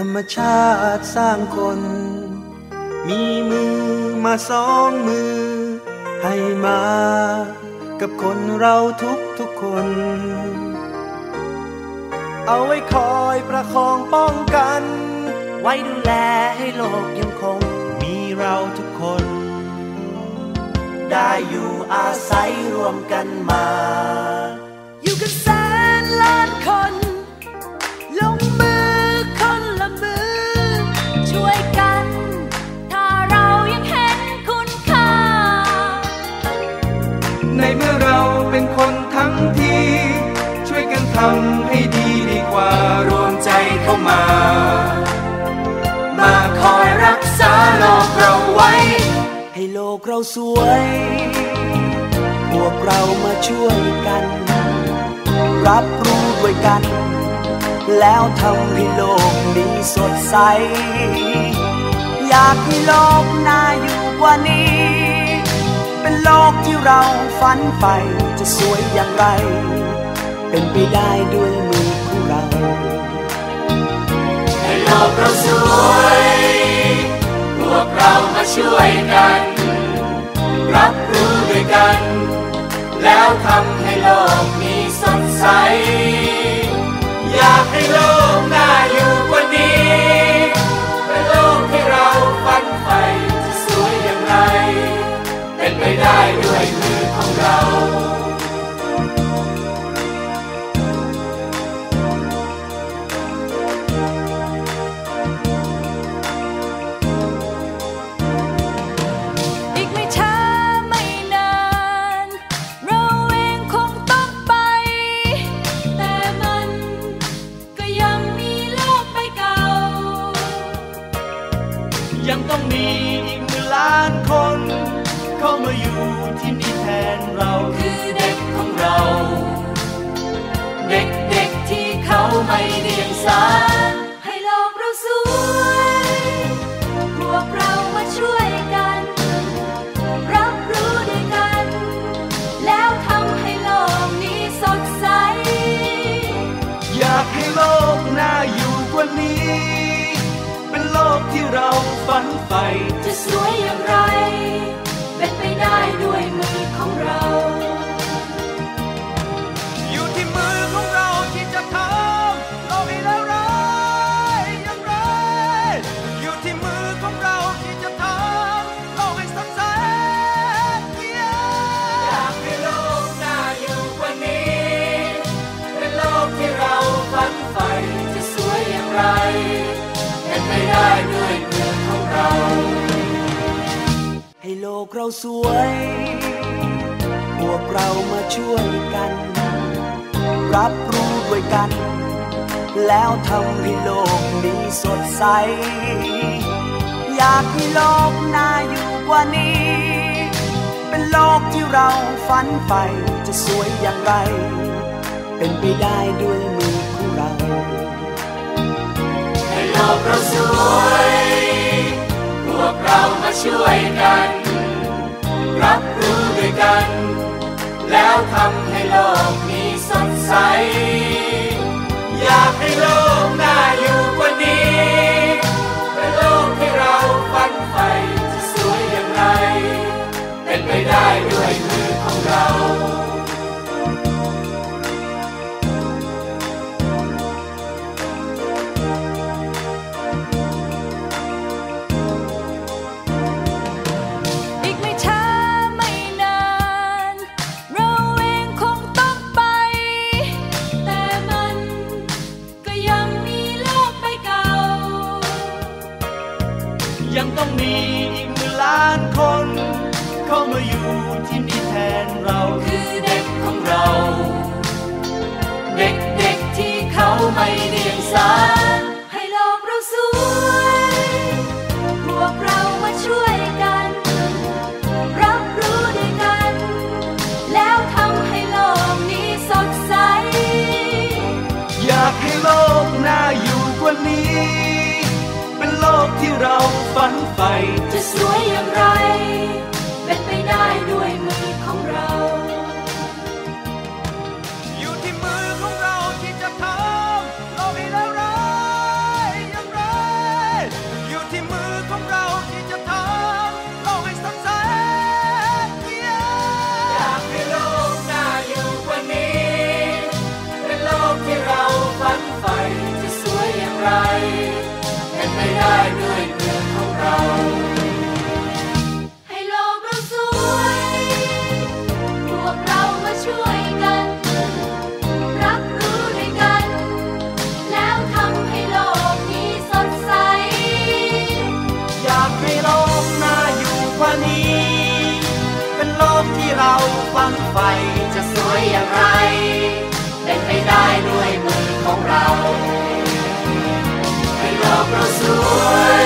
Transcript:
ธรรมชาติสร้างคน มีมือมาสองมือ ให้มา กับคนเราทุกทุกคน เอาไว้คอยประคองป้องกัน ไว้ดูแลให้โลกยังคง มีเราทุกคน ได้อยู่อาศัยรวมกันมา ในเมื่อเราเป็นคนทั้งที ช่วยกันทำให้ดีดีกว่ารวมใจเข้ามา มาคอยรักษาโลกเราไว้ ให้โลกเราสวย พวกเรามาช่วยกัน รับรู้ด้วยกัน แล้วทำให้โลกนี้สดใส อยากให้โลกน่าอยู่กว่านี้ เป็นโลกที่เราฝันใฝ่จะสวยอย่างไร เป็นไปได้ด้วยมือของเรา ให้โลกเราสวย พวกเรามาช่วยกัน รับรู้ด้วยกัน แล้วทำให้โลกนี้สดใส ฝันใฝ่จะสวยอย่างไร เป็นไปได้ด้วยมือของเรา อยู่ที่มือของเราที่จะทำโลกให้แล้วร้ายอย่างไร อยู่ที่มือของเราที่จะทำโลกให้สดใสอยากให้โลกน่าอยู่กว่านี้ เป็นโลกที่เราฝันใฝ่จะสวยอย่างไร เป็นไปได้ด้วย กเราสวย พวกเรามาช่วยกัน รับรู้ด้วยกัน แล้วทำให้โลกนี้สดใส อยากให้โลกน่าอยู่กว่านี้ เป็นโลกที่เราฝันใฝ่จะสวยอย่างไร เป็นไปได้ด้วยมือของเรา ให้โลกเราสวย พวกเรามาช่วยกัน รับรู้ด้วยกัน แล้วทำให้โลกนี้สดใส ยังต้องมีอีกหมื่นล้านคน เข้ามาอยู่ที่นี่แทนเราคือเด็กของเรา เด็กๆที่เขาไม่เดียงสาให้โลกเราสวยพวกเรามาช่วยกัน รับรู้ด้วยกัน แล้วทำให้โลกนี้สดใส อยากให้โลกน่าอยู่กว่านี้เป็นโล กที่เราฝันใฝ่จะสวยอย่างไร เป็นไปได้ด้วยมือของเรา วยอย่างไร เป็นไปได้ด้วยมือของเรา ให้โลกเราสวย